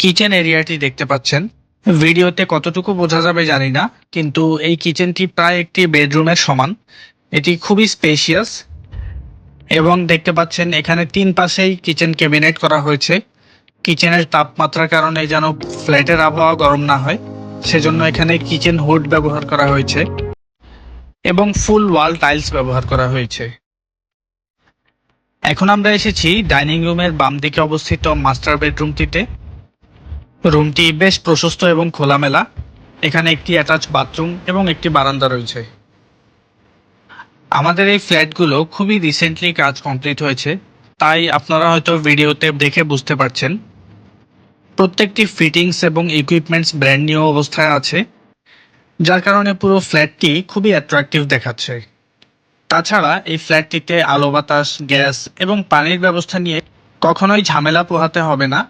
Kitchen এরিয়াটি দেখতে পাচ্ছেন। ভিডিওতে কতটুকু বোঝা যাবে জানি না, কিন্তু এই কিচেনটি প্রায় একটি বেডরুমের সমান। এটি খুবই স্পেশিয়াস এবং দেখতে পাচ্ছেন এখানে তিন পাশেই কিচেন ক্যাবিনেট করা হয়েছে। কিচেনের তাপমাত্রার কারণে যেন ফ্ল্যাটের আবহাওয়া গরম না হয়, সেজন্য এখানে কিচেন হুড ব্যবহার করা হয়েছে এবং ফুল ওয়াল টাইলস ব্যবহার করা হয়েছে। এখন আমরা এসেছি ডাইনিং রুমের বাম দিকে অবস্থিত মাস্টার বেডরুমটিতে রুমটি বেশ প্রশস্ত এবং খোলামেলা। এখানে একটি অ্যাটাচ বাথরুম এবং একটি বারান্দা রয়েছে। আমাদের এই ফ্ল্যাটগুলো খুবই রিসেন্টলি কাজ কমপ্লিট হয়েছে, তাই আপনারা হয়তো ভিডিওতে দেখে বুঝতে পারছেন। প্রত্যেকটি ফিটিংস এবং ইকুইপমেন্টস ব্র্যান্ড নিউ অবস্থায় আছে, যার কারণে পুরো ফ্ল্যাটটি খুবই অ্যাট্রাকটিভ দেখাচ্ছে। তাছাড়া এই ফ্ল্যাটটিতে আলো বাতাস, গ্যাস এবং পানির ব্যবস্থা নিয়ে কখনোই ঝামেলা পোহাতে হবে না।